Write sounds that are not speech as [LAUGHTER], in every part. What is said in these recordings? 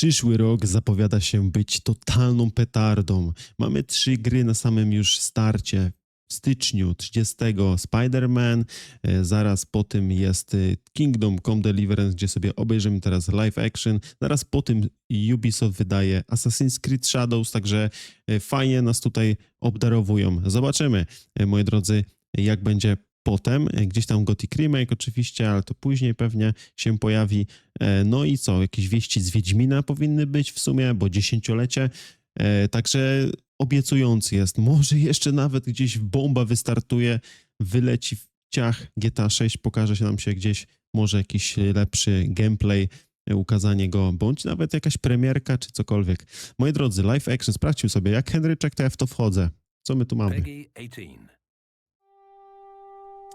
Przyszły rok zapowiada się być totalną petardą. Mamy trzy gry na samym już starcie. W styczniu 30 Spider-Man, e, zaraz po tym jest e, Kingdom Come Deliverance, gdzie sobie obejrzymy teraz live action. Zaraz po tym Ubisoft wydaje Assassin's Creed Shadows, także e, fajnie nas tutaj obdarowują. Zobaczymy, moi drodzy, jak będzie potem. E, Gdzieś tam Gothic Remake oczywiście, ale to później pewnie się pojawi. E, No i co, jakieś wieści z Wiedźmina powinny być w sumie, bo dziesięciolecie. E, Także obiecujący jest. [LAUGHS] Może jeszcze nawet gdzieś bomba wystartuje, wyleci w ciach GTA 6, pokaże się nam się gdzieś może jakiś lepszy gameplay, ukazanie go, bądź nawet jakaś premierka czy cokolwiek. Moi drodzy, live action, sprawdźcie sobie, jak Henryczek, to ja w to wchodzę. Co my tu mamy? Peggy 18.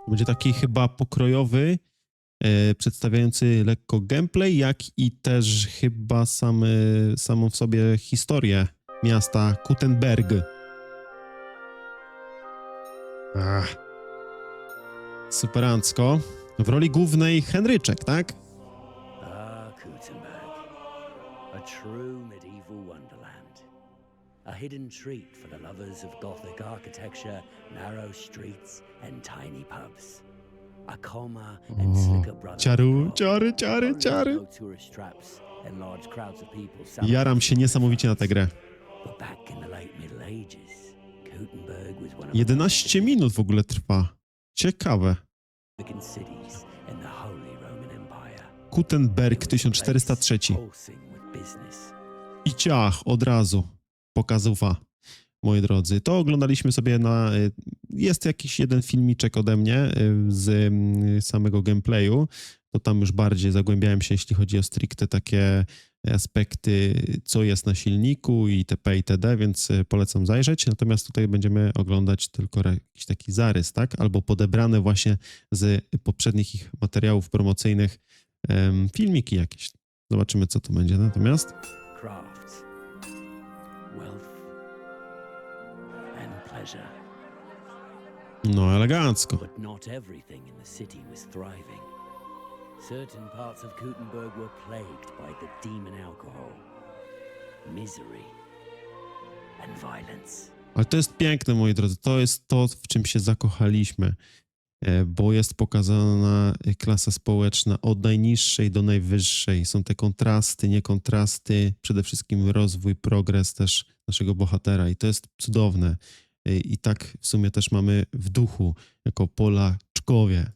Będzie taki chyba pokrojowy, e, przedstawiający lekko gameplay, jak i też chyba same, samą w sobie historię miasta Kutenberg. Ach. Superancko. W roli głównej Henryczek, tak? Ah, Gutenberg. A true hidden treat for the lovers of Gothic architecture, narrow streets, and tiny pubs. A calmer and slicker brother. ciaru, ciary, ciary, ciary. Tourist traps and large crowds of people summoned Jaram się niesamowicie na tę grę. But back in the late Middle Ages, Gutenberg was one of 11 minut w ogóle trwa. Ciekawe. the significant cities in the Holy Roman Empire. Kutenberg 1403. Pulsing with business. I ciach, od razu. Pokazuwa, moi drodzy. To oglądaliśmy sobie na... y, Jest jakiś jeden filmiczek ode mnie y, z mm, samego gameplayu. To tam już bardziej zagłębiałem się, jeśli chodzi o stricte takie aspekty, co jest na silniku i itp. itd., więc y, polecam zajrzeć. Natomiast tutaj będziemy oglądać tylko jakiś taki zarys, tak? Albo podebrane właśnie z poprzednich ich materiałów promocyjnych filmiki jakieś. Zobaczymy, co tu będzie. Natomiast no elegancko. But not everything in the city was thriving. Certain parts of Gutenberg were plagued by the demon alcohol, misery, and violence. Ale to jest piękne, moi drodzy. To jest to, w czym się zakochaliśmy, e, bo jest pokazana klasa społeczna od najniższej do najwyższej. Są te kontrasty, niekontrasty, przede wszystkim rozwój, progres też naszego bohatera i to jest cudowne. E, I tak w sumie też mamy w duchu, jako Polaczkowie.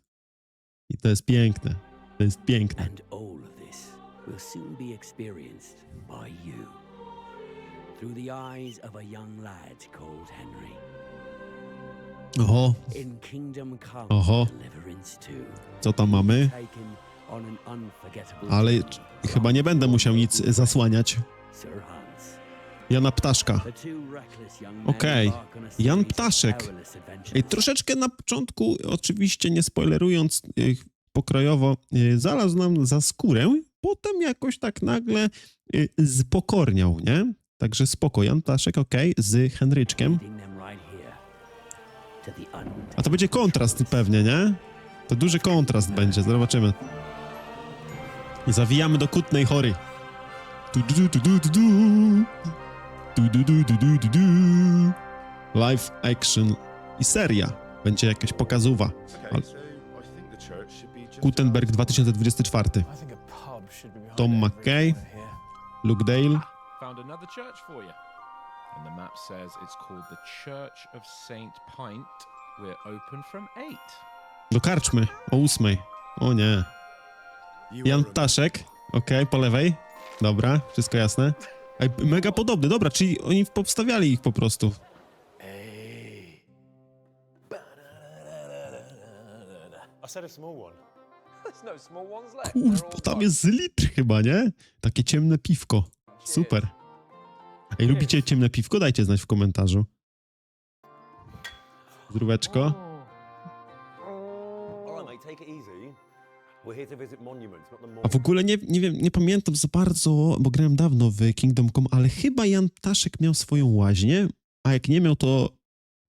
I to jest piękne. To jest piękne. And all of this will soon be experienced by you. Through the eyes of a young lad called Henry. Oho, Oho. Deliverance 2. co tam mamy? Ale chyba nie będę musiał nic zasłaniać. Sir Hans. Jana Ptaszka. Okej. a Jan Ptaszek. Ej, troszeczkę na początku, oczywiście nie spoilerując pokrojowo, znalazł nam za skórę, potem jakoś tak nagle spokorniał, nie? Także spoko, Jan Ptaszek, okej, z Henryczkiem. A to będzie kontrast pewnie, nie? To duży kontrast będzie, zobaczymy. Zawijamy do Kutnej Hory. Tu, du, du, du, du, du. Tu, du, du, du, du, du, du. Live action i seria. Będzie jakaś pokazuwa. Okay, Al- so I think the church should be just Gutenberg 2024. I think a pub should be behind Tom McKay. Luke Dale. Found another church for you. And the map says it's called the Church of Saint Pint. We're open from 8. Do karczmy o ósmej. O nie. Jan Ptaszek. Okej, po lewej. Dobra, wszystko jasne. Ej, mega podobny, dobra, czyli oni powstawiali ich po prostu. Hey. I said a small one. [LAUGHS] There's no Kurwa, tam jest z litr chyba, nie? Takie ciemne piwko. Super. Ej, lubicie ciemne piwko? Dajcie znać w komentarzu. Zdróweczko. All right, mate, take it easy. We're here to visit monuments, not the A w ogóle nie, nie wiem, nie pamiętam za bardzo, bo grałem dawno w Kingdom Come, ale chyba Jan Ptaszek miał swoją łaźnię, a jak nie miał, to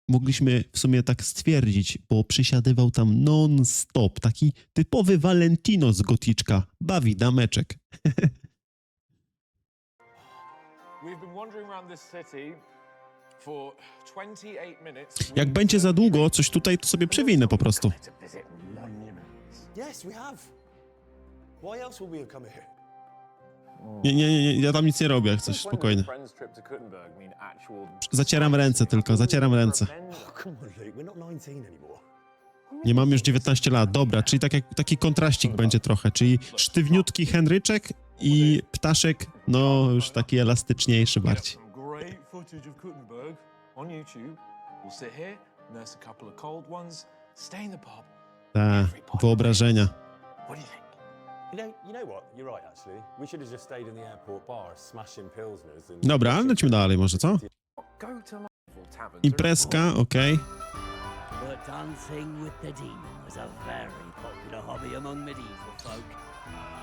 mogliśmy w sumie tak stwierdzić, bo przysiadywał tam non-stop. Taki typowy Valentino z Goticzka. Bawi dameczek. [LAUGHS] We've been wandering around this city for 28 minutes. Jak będzie za długo coś tutaj, to sobie przewinę po prostu. Yes, we have. Why else would we have come here? Nie, nie, nie, nie, ja tam nic nie robię, jak coś, spokojnie. Zacieram ręce tylko, zacieram ręce. Oh, come on, Luke. We're not 19 anymore. Nie mam już 19 lat, dobra, czyli tak jak, taki kontraścik będzie trochę, czyli sztywniutki Henryczek i ptaszek, no już taki elastyczniejszy bardziej. Some great footage of Kuttenberg on YouTube. We'll sit here, nurse a couple of cold ones, stay in the pub. Te wyobrażenia. Dobra, ale lecimy dalej może, co? Imprezka, okej. But dancing with the demon was a very popular hobby among medieval folk.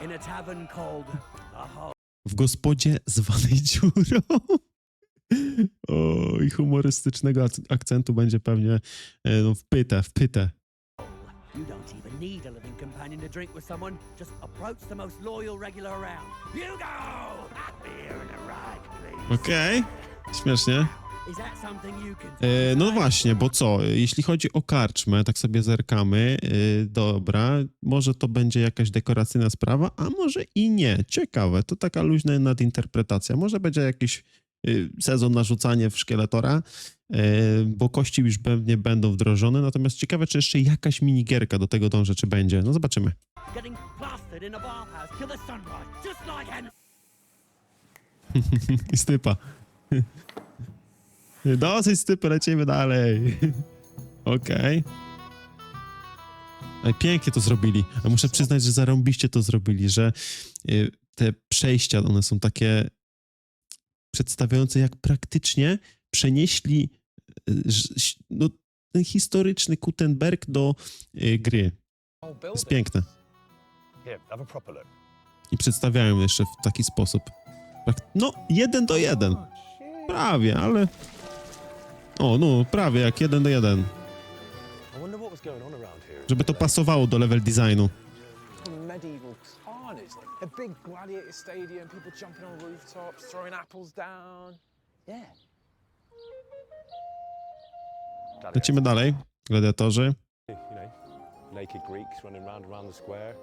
In a tavern called the Hole. W gospodzie zwanej dziurą. [LAUGHS] O, i humorystycznego akcentu będzie pewnie e, no, wpyte, wpyte. You don't even need a living companion to drink with someone. Just approach the most loyal regular around. Hugo! Beer and a rag, please. Okej, śmiesznie. Is that something you can E, no właśnie, bo co, jeśli chodzi o karczmę, tak sobie zerkamy, e, dobra, może to będzie jakaś dekoracyjna sprawa, a może i nie. Ciekawe, to taka luźna nadinterpretacja. Może będzie jakiś sezon na rzucanie w szkieletora, e, bo kości już pewnie będą wdrożone, natomiast ciekawe, czy jeszcze jakaś minigierka do tego dąży, czy będzie. No zobaczymy. [LAUGHS] I stypa. [LAUGHS] Dosyć stypy, lecimy dalej. [LAUGHS] Okej. Okay. Pięknie to zrobili. A muszę przyznać, że zarąbiście to zrobili, że y, te przejścia, one są takie przedstawiające, jak praktycznie przenieśli ż- no, ten historyczny Gutenberg do y, gry. Jest piękne. I przedstawiają jeszcze w taki sposób. Prak- No, jeden do jeden. Prawie, ale... O, no, prawie jak jeden do jeden. Żeby to pasowało do level designu. A big gladiator stadium, people jumping on rooftops, throwing apples down. Yeah. Lecimy dalej. Gladiatorzy. You know, naked Greeks running round around the square.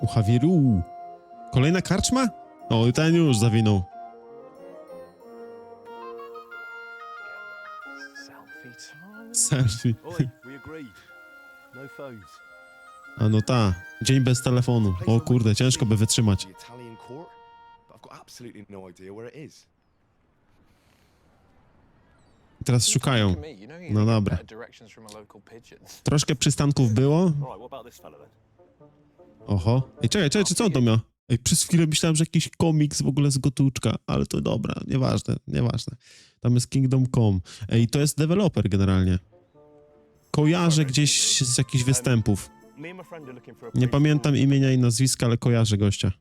U Hawiru. Kolejna karczma? O, i ten już zawinął. Selfie. Oi, we agreed. No. A no ta. Dzień bez telefonu. O kurde, ciężko by wytrzymać. No. Teraz szukają. No dobra. Troszkę przystanków było. Oho. Ej, czekaj, czekaj, czy co on to miał? Ej, przez chwilę myślałem, że jakiś komiks w ogóle z gotuczka, ale to dobra, nieważne, nieważne. Tam jest Kingdom Come. Ej, to jest deweloper generalnie. Kojarzę gdzieś z jakichś występów. Nie pamiętam imienia i nazwiska, ale kojarzę gościa.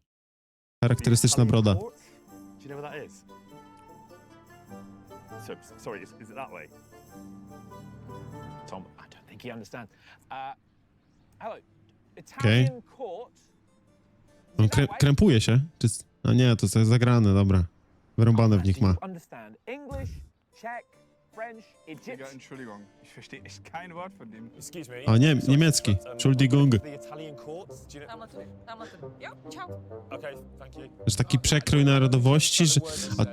Charakterystyczna broda. Sorry, is, is it that way? Tom, I don't think he understands. Uh, hello, Okay. Court. Is On krę krępuje się? Czy... A nie, to jest zagrane, dobra. Wyrąbane w nich ma. you understand English, Czech, A nie, Sorry, niemiecki. Entschuldigung. Okay. Że taki przekrój narodowości, że... A,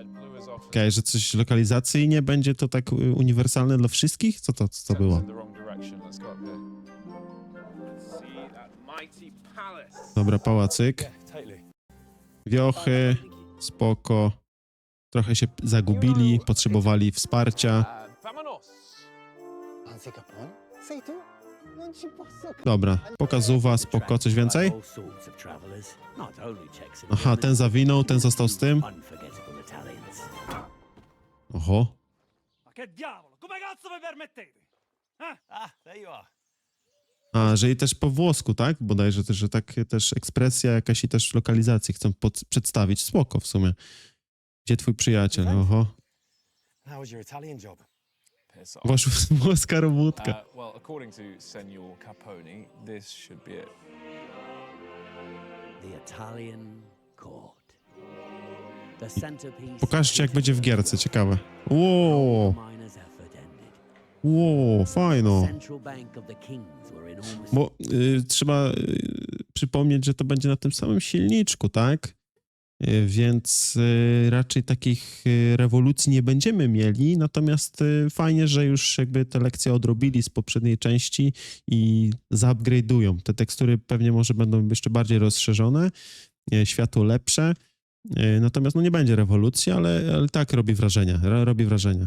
okej, że coś lokalizacyjnie będzie to tak y, uniwersalne dla wszystkich? Co to, co to było? Dobra, pałacyk. Wiochy, spoko. Trochę się zagubili, potrzebowali wsparcia. Dobra, pokazuwa, spoko, coś więcej? Aha, ten zawinął, ten został z tym. Oho. A, że i też po włosku, tak? Bodajże że tak też ekspresja jakaś i też lokalizację chcą przedstawić. Spoko w sumie. Gdzie twój przyjaciel? Oho. How was your Italian job? Piss off. Włosz, [LAUGHS] włoska robótka. Uh, well, according to Senor Capone, this should be it. The battalion court. The centerpiece. Pokażcie, jak będzie w gierce, ciekawe. Ło, Miners' effort ended. ło, fajno. Central Bank of the Kings were enormous. Bo y, trzeba y, przypomnieć, że to będzie na tym samym silniczku, tak? Y, więc y, raczej takich y, rewolucji nie będziemy mieli, natomiast fajnie, że już jakby te lekcje odrobili z poprzedniej części i zaupgrade'ują. Te tekstury pewnie może będą jeszcze bardziej rozszerzone, światło lepsze, natomiast no nie będzie rewolucji, ale, ale tak robi wrażenie, ro- robi wrażenie.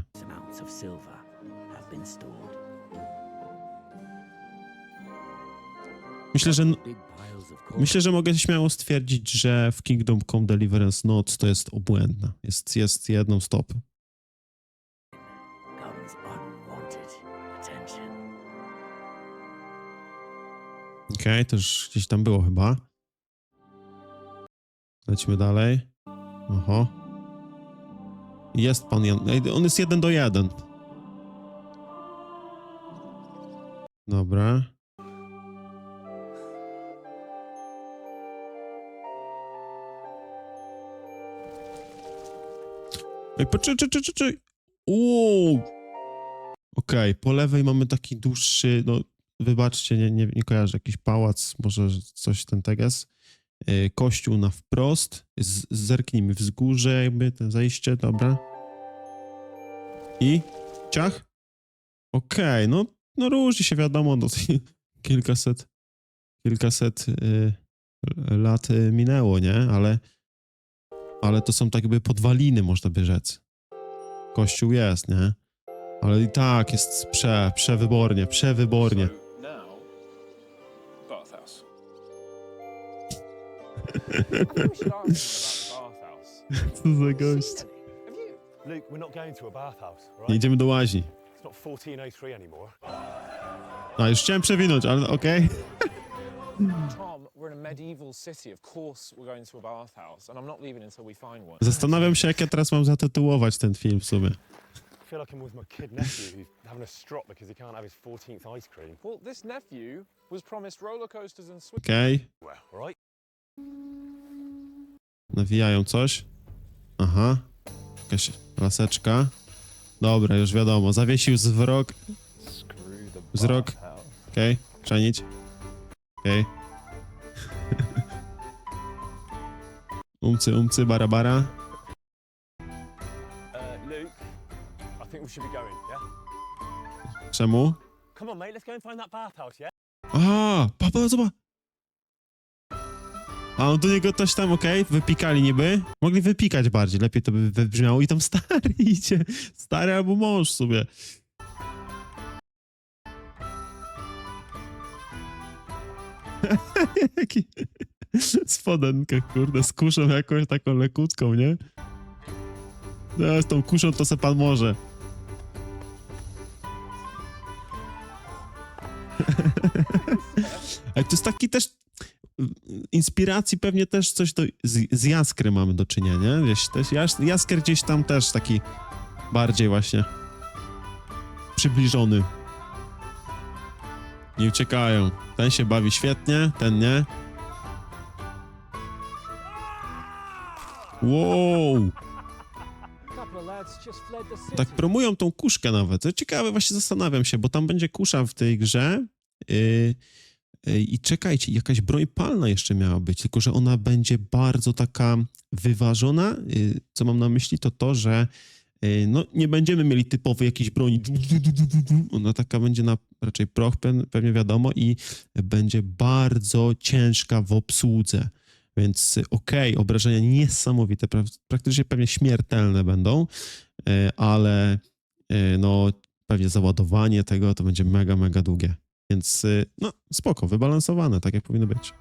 Myślę, że Myślę, że mogę śmiało stwierdzić, że w Kingdom Come Deliverance Notes to jest obłędna. Jest, jest jedną stop. comes unwanted attention. Okej, to już gdzieś tam było chyba. Lecimy dalej. Oho. Jest pan Jan. On jest jeden do jeden. Dobra. Ej, poczekaj, czekaj, czekaj. Uuu. Okej, po lewej mamy taki dłuższy, no wybaczcie, nie, nie, nie kojarzę, jakiś pałac, może coś ten teges. Yy, Kościół na wprost, z, zerknijmy wzgórze, jakby to zejście, dobra. I ciach. Okej, no, no różni się wiadomo, no, [LAUGHS] kilkaset, kilkaset yy, lat yy, minęło, nie? Ale, ale to są tak jakby podwaliny, można by rzec. Kościół jest, nie? Ale i tak jest prze, przewybornie, przewybornie. [LAUGHS] Co za gość. Nie idziemy do łaźni. It's not 1403 anymore. A, już chciałem przewinąć, ale okej. Tom, Zastanawiam się, jak ja teraz mam zatytułować ten film w sumie. I feel like I'm with my kid nephew who's having a strop because he can't have his 14th ice cream. Well, this nephew was promised roller coasters and Swiss. Okej. Well, right? Nawijają coś. Aha. Jakaś laseczka. Dobra, już wiadomo. Zawiesił zwrok. Wzrok. Okej. Chrzanić. Okej. Find that bathhouse, yeah? A, papa, zobacz. A on do niego coś tam, okej, wypikali niby. Mogli wypikać bardziej, lepiej to by wybrzmiało. I tam stary [LAUGHS] idzie. Stary albo mąż sobie. [LAUGHS] Jaki [LAUGHS] spodenkę, kurde, z kuszą jakąś taką lekutką, nie? No, z tą kuszą to se pan może. [LAUGHS] Ale to jest taki też inspiracji pewnie też coś do, z, z Jaskry mamy do czynienia, nie? Gdzieś też, Jas, Jaskier gdzieś tam też taki bardziej właśnie przybliżony. Nie uciekają. Ten się bawi świetnie, ten nie. Wow! Tak promują tą kuszkę nawet. To ciekawe, właśnie zastanawiam się, bo tam będzie kusza w tej grze. Yy, yy, I czekajcie, jakaś broń palna jeszcze miała być, tylko że ona będzie bardzo taka wyważona. Yy, co mam na myśli, to to, że no, nie będziemy mieli typowej jakiejś broni. Ona taka będzie na raczej proch, pe- pewnie wiadomo, i będzie bardzo ciężka w obsłudze. Więc okej, obrażenia niesamowite, pra- praktycznie pewnie śmiertelne będą, y, ale y, no pewnie załadowanie tego to będzie mega, mega długie. Więc y, no spoko, wybalansowane, tak jak powinno być.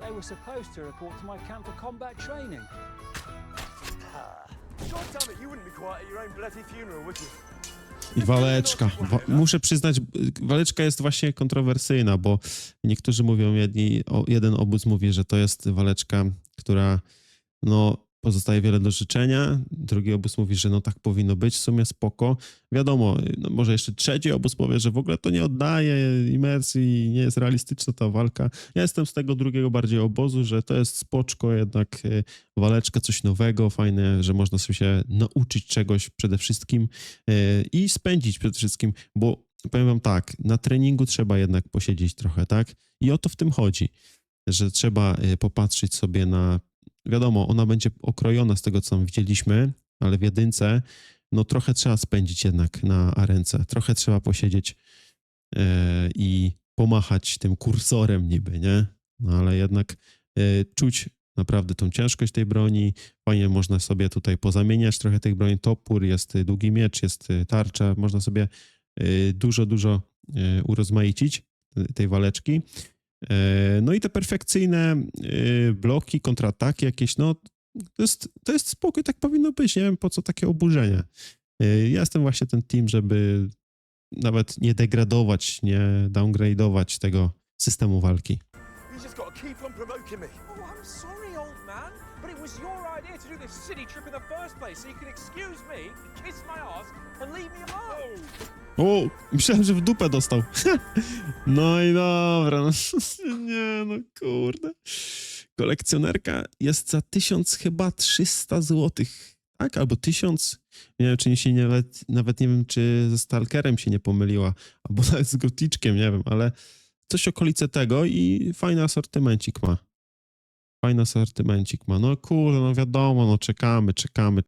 You? I waleczka. Wa muszę przyznać, waleczka jest właśnie kontrowersyjna, bo niektórzy mówią, jedni, o, jeden obóz mówi, że to jest waleczka, która no pozostaje wiele do życzenia. Drugi obóz mówi, że no tak powinno być, w sumie spoko. Wiadomo, no może jeszcze trzeci obóz powie, że w ogóle to nie oddaje imersji, nie jest realistyczna ta walka. Ja jestem z tego drugiego bardziej obozu, że to jest spoczko jednak y, waleczka, coś nowego, fajne, że można sobie się nauczyć czegoś przede wszystkim y, i spędzić przede wszystkim, bo powiem wam tak, na treningu trzeba jednak posiedzieć trochę, tak? I o to w tym chodzi, że trzeba y, popatrzeć sobie na, wiadomo, ona będzie okrojona z tego, co widzieliśmy, ale w jedynce, no trochę trzeba spędzić jednak na arence, trochę trzeba posiedzieć y, i pomachać tym kursorem niby, nie? No ale jednak y, czuć naprawdę tą ciężkość tej broni, fajnie można sobie tutaj pozamieniać trochę tych broni, topór, jest długi miecz, jest tarcza, można sobie dużo, dużo urozmaicić tej waleczki. E, No i te perfekcyjne y, bloki, kontrataki jakieś, no to jest, to jest spokój, tak powinno być, nie wiem po co takie oburzenie. Y, Ja jestem właśnie ten team, żeby nawet nie degradować, nie downgrade'ować tego systemu walki. You just got to keep on provoking me. Oh, I'm sorry, idea to do this silly trip in the first place, so you can excuse me, kiss my ass, and leave me alone. O, myślałem, że w dupę dostał. [LAUGHS] No i dobra, no. [LAUGHS] Nie, no kurde. Kolekcjonerka jest za 1000 chyba 300 złotych, tak? Albo 1000. Nie wiem, czy nie się nawet, nawet nie wiem, czy ze Stalkerem się nie pomyliła, albo nawet z Goticzkiem, nie wiem, ale coś okolice tego i fajny asortymencik ma. Fajny asortymencik ma. No kurde, no wiadomo, no czekamy, czekamy.